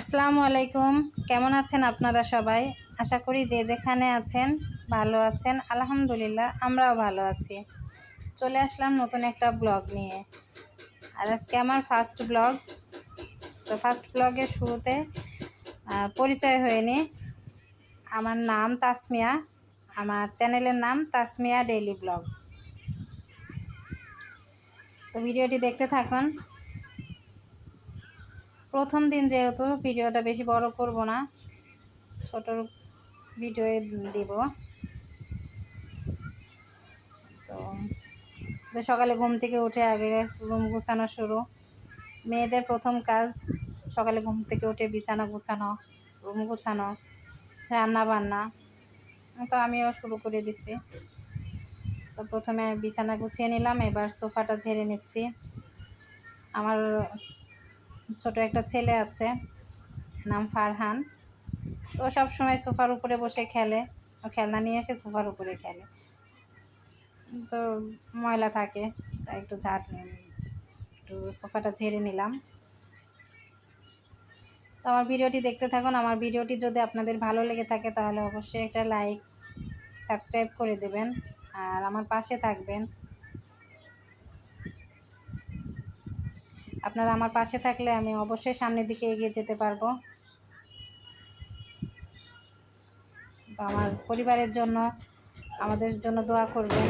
আসসালামু আলাইকুম। কেমন আছেন আপনারা সবাই? আশা করি যে যেখানে আছেন ভালো আছেন। আলহামদুলিল্লাহ, আমরাও ভালো আছি। চলে আসলাম নতুন একটা ব্লগ নিয়ে। আর আজকে আমার ফার্স্ট ব্লগ তো ফার্স্ট ব্লগের শুরুতে পরিচয় হয়ে নি। আমার নাম তাসমিয়া। আমার চ্যানেলের নাম তাসমিয়া ডেইলি ব্লগ। তো ভিডিওটি দেখতে থাকুন। প্রথম দিন যেহেতু ভিডিওটা বেশি বড় করব না ছোট ভিডিও দিব। তো সকালে ঘুম থেকে উঠে আগে রুম গুছানো শুরু। মেয়েদের প্রথম কাজ, সকালে ঘুম থেকে উঠে বিছানা গুছানো, রুম গুছানো, রান্না বান্না। তো আমিও শুরু করে দিছি। তো প্রথমে বিছানা গুছিয়ে নিলাম, এবার সোফাটা ঝেড়ে নিচ্ছি। আমার ছোট একটা ছেলে আছে, নাম ফারহান। তো সব সময় সোফার উপরে বসে খেলে, ও খেলনা নিয়ে এসে সোফার উপরে খেলে। তো ময়লা থাকে, তাই একটু ঝাড় একটু সোফাটা ঝেড়ে নিলাম। তো আমার ভিডিওটি দেখতে থাকুন, আমার ভিডিওটি যদি আপনাদের ভালো লেগে থাকে তাহলে অবশ্যই একটা লাইক, সাবস্ক্রাইব করে দেবেন, আর আমার পাশে থাকবেন। আপনারা আমার পাশে থাকলে আমি অবশ্যই সামনের দিকে এগিয়ে যেতে পারব। আমার পরিবারের জন্য, আমাদের জন্য দোয়া করবেন।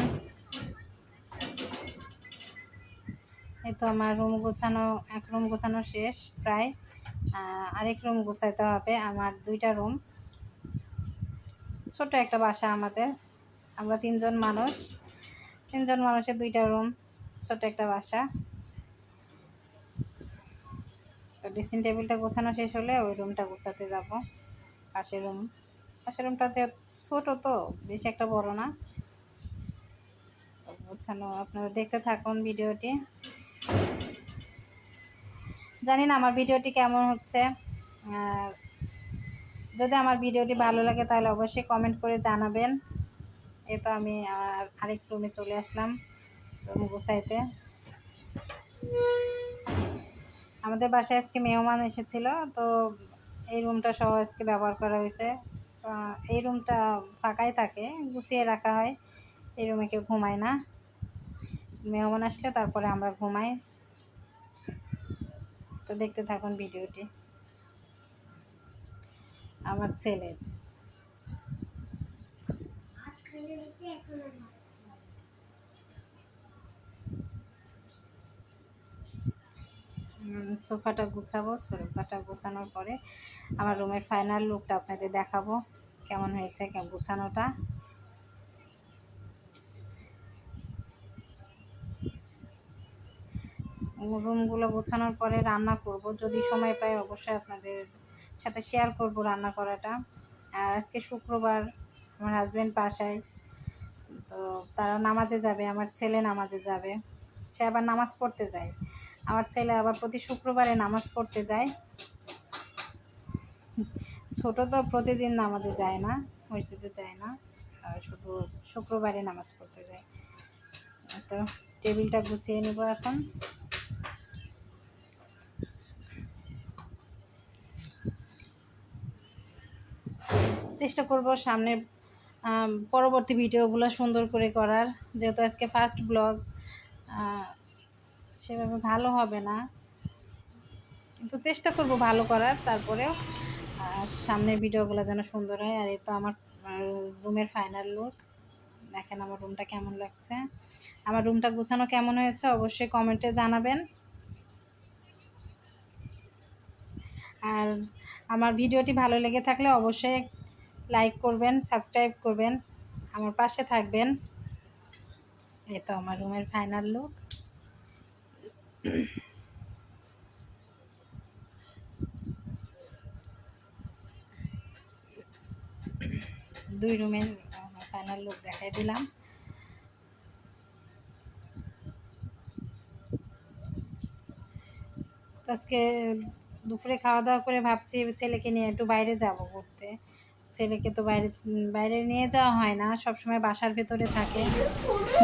এই তো আমার রুম গোছানো, এক রুম গোছানো শেষ প্রায়। আরেক রুম গোছাইতে হবে, আমার দুইটা রুম। ছোট একটা বাসা আমাদের। আমরা তিনজন মানুষ। তিনজন মানুষের দুইটা রুম ছোট একটা বাসা। তো ড্রেসিং টেবিলটা গোছানো শেষ হলে ওই রুমটা গোছাতে যাব। পাশের রুম পাশের রুমটা যে ছোটো তো, বেশি একটা বড় না। গোছানো, আপনারা দেখতে থাকুন ভিডিওটি। জানি না আমার ভিডিওটি কেমন হচ্ছে। যদি আমার ভিডিওটি ভালো লাগে তাহলে অবশ্যই কমেন্ট করে জানাবেন। এ তো আমি আর আরেক রুমে চলে আসলাম রুম গোছাইতে। আমাদের বাসায় আজকে মেহমান এসেছিল, তো এই রুমটা সহ আজকে ব্যবহার করা হয়েছে। এই রুমটা ফাঁকাই থাকে, গুছিয়ে রাখা হয়, এই রুমে কেউ ঘুমায় না। মেহমান আসলে তারপরে আমরা ঘুমাই। তো দেখতে থাকুন ভিডিওটি। আমার ছেলের সোফাটা গুছাবো, সোফাটা গোছানোর পরে আমার রুমের ফাইনাল লুকটা আপনাদের দেখাবো কেমন হয়েছে গুছানোটা। রুমগুলো গোছানোর পরে রান্না করব, যদি সময় পাই অবশ্যই আপনাদের সাথে শেয়ার করব রান্না করাটা। আর আজকে শুক্রবার আমার হাজব্যান্ড বাসায়, তো তারা নামাজে যাবে, আমার ছেলে নামাজে যাবে, সে আবার নামাজ পড়তে যায়। আমার ছেলে আবার প্রতি শুক্রবারে নামাজ পড়তে যায়। ছোট তো প্রতিদিন নামাজে যায় না, মসজিদে যায় না শুধু শুক্রবারে নামাজ পড়তে যায়। তো টেবিলটা গুছিয়ে নেব এখন। চেষ্টা করব সামনে পরবর্তী ভিডিওগুলো সুন্দর করে করার, যেহেতু আজকে ফার্স্ট ব্লগ সেভাবে ভালো হবে না। কিন্তু চেষ্টা করব ভালো করার। তারপরেও সামনের ভিডিওগুলো যেন সুন্দর হয়। আর এই তো আমার রুমের ফাইনাল লুক দেখেন আমার রুমটা কেমন লাগছে। আমার রুমটা গুছানো কেমন হয়েছে অবশ্যই কমেন্টে জানাবেন। আর আমার ভিডিওটি ভালো লেগে থাকলে অবশ্যই লাইক করবেন সাবস্ক্রাইব করবেন, আমার পাশে থাকবেন। এই তো আমার রুমের ফাইনাল লুক দুই রুমের ফাইনাল লুক দেখাই দিলাম। আজকে দুপুরে খাওয়া দাওয়া করে ভাবছি ছেলেকে নিয়ে একটু বাইরে যাব ঘুরতে। ছেলেকে তো বাইরে বাইরে নিয়ে যাওয়া হয় না সব সময় বাসার ভেতরে থাকে।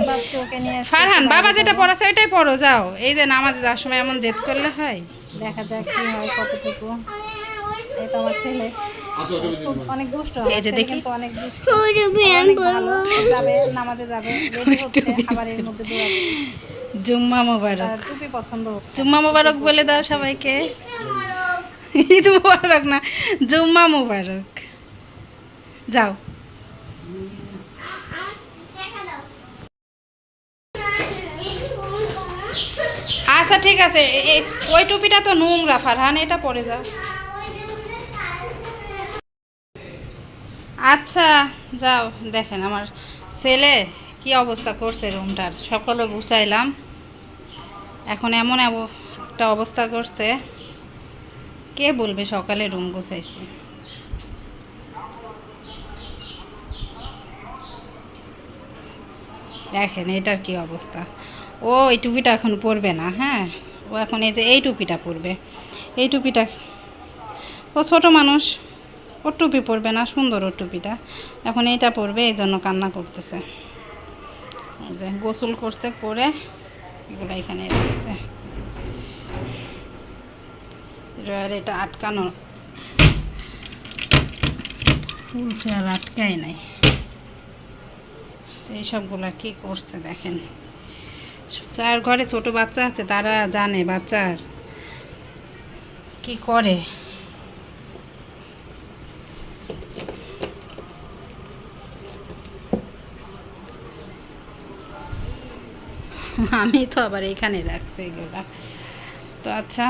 ভাবছি ওকে নিয়ে ফারহান বাবা যেটা যাব। পড়াচ্ছে ওইটাই পড়ো যাও। এই যে নামাজ যাওয়ার সময় এমন জেদ করলে হয়। দেখা যাক কি হয় কতটুকু। এই তো আমার ছেলে। খুব অনেক দুষ্ট এই আমার যে ছেলে দেখি। কিন্তু অনেক দুষ্ট। অনেক ভালো। যাবে নামাজে যাবে। রেডি হচ্ছে আবার মধ্যে দৌড়াবে জুম্মা মোবারক। টুপি পছন্দ হচ্ছে। জুম্মা মোবারক বলে দাও সবাইকে। ঈদ মোবারক না জুম্মা মোবারক। যাও। আচ্ছা ঠিক আছে। ওই টুপিটা তো নোংরা, ফারহান, এটা পরে যা। আচ্ছা যাও, দেখেন আমার ছেলে কি অবস্থা করছে রুমটার। সকলে গুছাইলাম। এখন এমন একটা অবস্থা করছে। কে বলবে সকালে রুম গুছাইছি? দেখেন, এটার কি অবস্থা। ও, এই টুপিটা এখন পরবে না হ্যাঁ? ও এখন এই যে এই টুপিটা পরবে। এই টুপিটা, ও ছোট মানুষ, ওর টুপি পরবে না, সুন্দর ওর টুপিটা। এখন এইটা পরবে, এই জন্য কান্না করতেছে। যে গোসল করছে করে এগুলো এখানে রেখেছে। এবার এটা আটকানো। ফুলছে আর আটকায় নাই। এই সবগুলা কি করছে দেখেন। যার ঘরে ছোট বাচ্চা আছে তারা জানে বাচ্চার। কি করে? আমি তো আবার এখানে রাখছি এগুলা। তো আচ্ছা।